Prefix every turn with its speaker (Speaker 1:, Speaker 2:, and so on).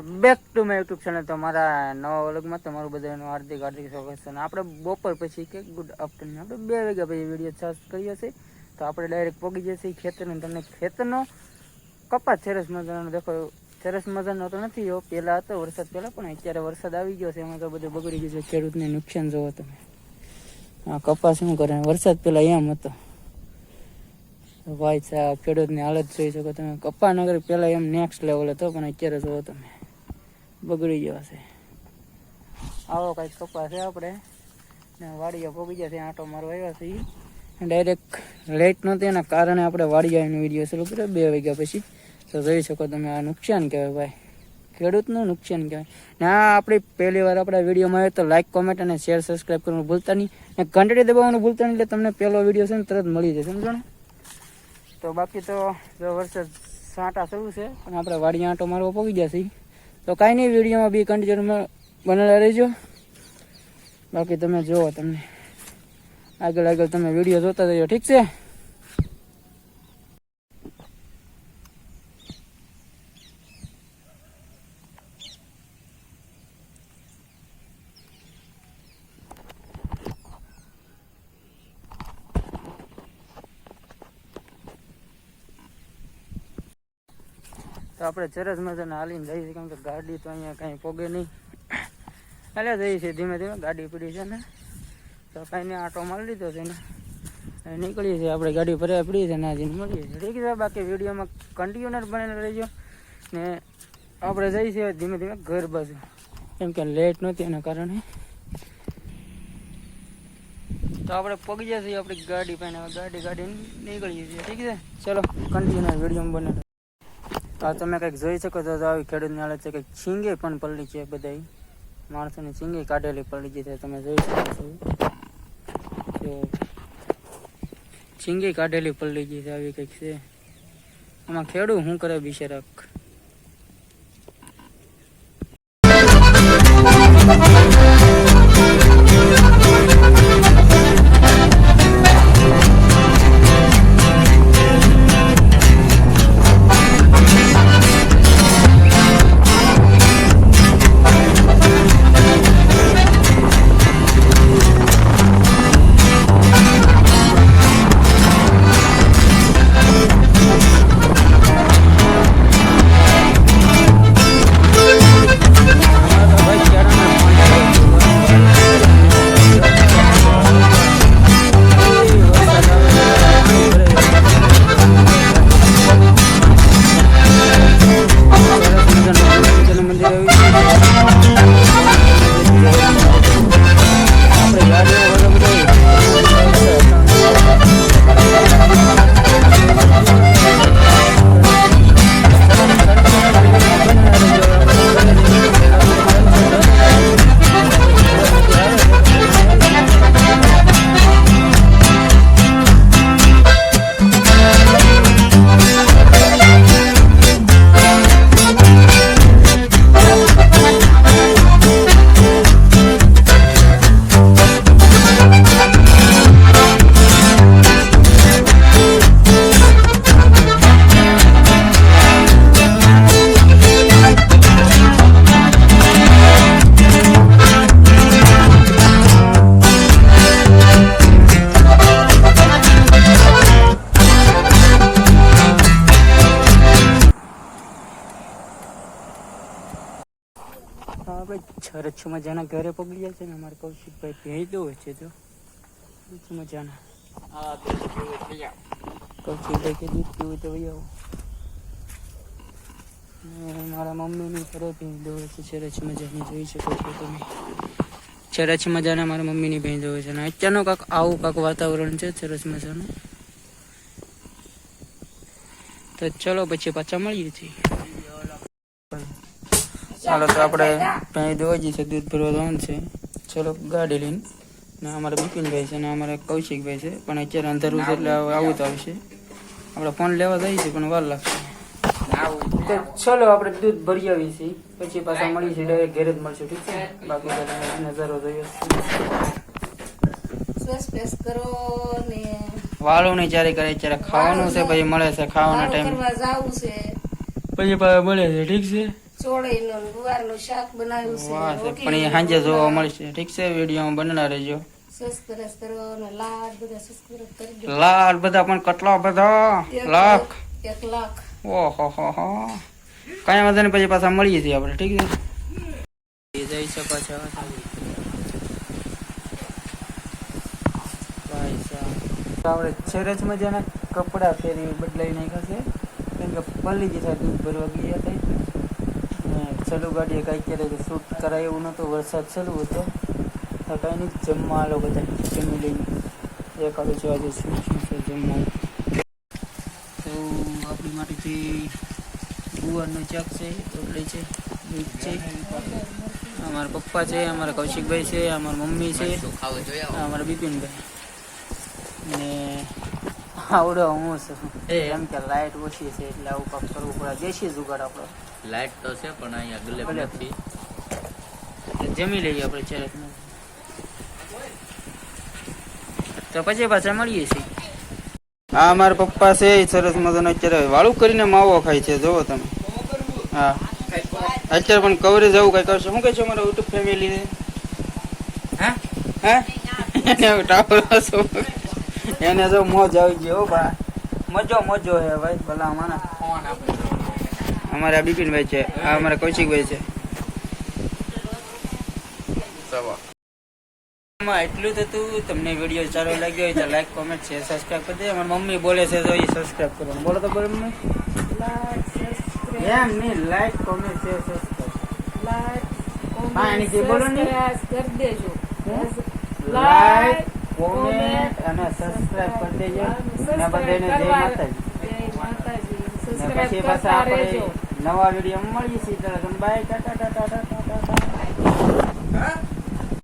Speaker 1: Back to my YouTube channel તો મારા નવા વર્ગમાં તમારું બધાનું હાર્દિક હાર્દિક સ્વાગત છે. આપણે બપોર પછી કે ગુડ આફ્ટરનૂન. આપણે બે વાગ્યા પછી વીડિયો ચાર્જ કરીએ છીએ. તો આપણે ડાયરેક્ટ પગી જઈએ છીએ ખેતરનો. તમને ખેતરનો કપાસ સરસ મજાનો દેખો. સરસ મજાનો તો નથી એવો પહેલાં હતો, વરસાદ પહેલાં, પણ અત્યારે વરસાદ આવી ગયો છે. એમાં તો બધું બગડી ગયું છે. ખેડૂતને નુકસાન જોવો તમે. હા કપાસ શું કરે? વરસાદ પહેલાં એમ હતો. ભાઈ સાહેબ, ખેડૂતની હાલત જોઈ શકો તમે. કપા નગર પહેલાં એમ નેક્સ્ટ લેવલ હતો, પણ અત્યારે જોવો તમે. બગડી જશે આવો કંઈક કપા છે આપણે. ને વાડિયા પોગી છે, આંટો મારો આવ્યા છે. ડાયરેક્ટ લેટ નહોતી, એના કારણે આપણે વાડિયાનો વીડિયો શરૂ કર્યો બે વાગ્યા પછી. તો જોઈ શકો તમે આ નુકસાન કહેવાય ભાઈ. ખેડૂતનું નુકસાન કહેવાય. ને આ આપણી પહેલી વાર આપણા વિડીયોમાં આવે તો લાઇક કોમેન્ટ અને શેર સબસ્ક્રાઈબ કરવાનું ભૂલતા નહીં. ને ઘંટડી દબાવવાનું ભૂલતા નહીં એટલે તમને પહેલો વીડિયો છે ને તરત મળી જશે. સમજો ને? તો બાકી તો જો વરસાદ સાંટા થયું છે પણ આપણે વાડી આંટો મારવા ગયા છીએ. તો કાંઈ નહીં, વિડીયોમાં બી કન્ટિન્યુમાં બનેલા રહેજો. બાકી તમે જુઓ તમને. આગળ આગળ તમે વીડિયો જોતા જજો ઠીક છે? તો આપણે સરસ મજાને હાલીને જઈએ છીએ કેમ કે ગાડી તો અહીંયા કાંઈ પોગે નહીં. એટલે જઈએ છીએ ધીમે ધીમે, ગાડી પડી છે ને. તો કાંઈ નહીં આટો મારી લીધો છે ને. નીકળીએ છીએ આપણે ગાડી ભર્યા પડી છે ને આજે મળીએ છીએ. ઠીક છે, બાકી વિડીયોમાં કન્ટિન્યુનર બનેલો રહીજો. ને આપણે જઈએ છીએ ધીમે ધીમે ઘર બાજુ. કેમ કે લેટ નહોતી એના કારણે. તો આપણે પગી જઈએ આપણી ગાડી પાસે. ગાડી ગાડી નીકળીએ છીએ. ઠીક છે? ચલો કન્ટિન્યુનર વિડીયોમાં બને આ તમે કંઈક જોઈ શકો છો આવી ખેડૂતની હાલત છે કંઈક છીંગે પણ પલળી છે બધા માણસોની છીંગે કાઢેલી પલળી છે તમે જોઈ શકો છો. છીંગે કાઢેલી પલળી છે, આવી કંઈક છે. આમાં ખેડૂત શું કરે બિચારાક આપણે છરછ મજાના ઘરે પગડી જાય છે ને અમારે કૌશિકભાઈ ભેંસ હોય છે તો મજાના. કૌશિકભાઈ કે દૂધ પીવું તો વહી આવો. મારા મમ્મીની ઘરે ભેંસ દો છે. સરસ મજાની જોઈ શકો છો તમે. સરસ મજાના મારા મમ્મીની ભેંસ દોવે છે. અને અત્યારનું કાંક આવું કાંક વાતાવરણ છે સરસ મજાનું. તો ચલો પછી પાછા મળીએ છીએ. ચાલો તો આપણે ત્યાં દોવા જઈએ છે દૂધ ભરવા જવાનું છે ચલો ગાડી લઈને. ને અમારા બિપિનભાઈ છે ને અમારા કૌશિકભાઈ છે પણ અત્યારે અંધારું છે એટલે આવું તો આવશે. આપણે ફોન લેવા જઈએ છીએ પણ વાર લાગશે. તો ચલો આપણે દૂધ ભરી આવીએ છીએ. પછી પાછા મળીએ છીએ ડાયરેક્ટ ઘરે જ મળશું ઠીક છે? બાકી નજારો જોઈએ
Speaker 2: કરો ને
Speaker 1: વાળું નહીં જ્યારે કરે ત્યારે ખાવાનું છે પછી મળે છે ખાવાના ટાઈમ
Speaker 2: છે.
Speaker 1: પછી પાછા મળે છે ઠીક છે?
Speaker 2: ચોળીનું ને ગુવારનું શાક બનાવ્યું છે
Speaker 1: વાહ છે.
Speaker 2: રોટલી
Speaker 1: પણ એ સાંજે જોવા મળશે. ઠીક છે વિડીયોમાં બનના રહેજો.
Speaker 2: સબસ્ક્રાઇબ કરો ને લાડ બધા સબસ્ક્રાઇબ કરજો.
Speaker 1: લાલ બધા પણ કેટલા બધા?
Speaker 2: એક
Speaker 1: લાખ?
Speaker 2: એક લાખ.
Speaker 1: ઓહો હો હો. કઈ વાંધો નહીં પછી પાછા મળીએ છીએ આપણે ઠીક છે? જઈ શકો છો ભાઈ સાહેબ. આપણે સરસ મજાના કપડાં ફેરી બદલાઈ નાખ્યા છે. કેમ કે પલ્લી જતા દૂધ ભરવા ગયા હતા ને ચલુ ગાડીએ કાંઈ ક્યારે શૂટ કરાય એવું નહોતું વરસાદ ચાલુ હતો. તો કાંઈ નહીં જમવા આલો બધા જમી લઈને એકાદું છે આજે શું શું છે જમવા તો આપણી માટેથી ગુવારનો ચાક છે રોટલી છે. દૂધ છે. અમારા પપ્પા છે અમારા કૌશિકભાઈ છે અમારા મમ્મી છે અમારા બિપિનભાઈ. ને આવડો હું છું એમ કે લાઈટ ઓછી છે એટલે આવું કામ કરવું પડે. દેશી જુગાડ આપણો.
Speaker 3: લાઈટ તો છે પણ અહીંયા ગલે
Speaker 1: ભલે.
Speaker 3: નથી.
Speaker 1: એટલે જમી લઈએ આપણે ચરસ તો પછી પાછા મળીએ છીએ. હા મારા પપ્પા છે એ સરસ મજાનો અત્યારે વાળું કરીને માવો ખાય છે જોવો તમે. હા. અત્યારે પણ કવરેજ આવું કઈ કરશે? શું કહે છે મારા યુટ્યુબ ફેમિલી ને? હા? હા? ટાવર. એને જો મોજ આવી ગયો હો બા. મજો મજો હે ભાઈ ભલા માના અમારા બિપિનભાઈ છે આ અમારા કૌશિકભાઈ છે. માં એટલું થતું તમને વીડિયો સારો લાગ્યો હોય તો લાઈક કોમેન્ટ શેર સબસ્ક્રાઈબ કરી દે. અમારી મમ્મી બોલે છે તો એ સબસ્ક્રાઈબ કરવાનું બોલો તો બોલો મમ્મી. એમ નહીં like comment share subscribe
Speaker 2: like comment કરી દેજો.
Speaker 1: લાઈક અને સબસ્ક્રાઇબ કરી દેજો. ને બધાને જય માતાજી. આપણે નવા વીડિયો મળીએ સીધા bye tata tata tata. Tata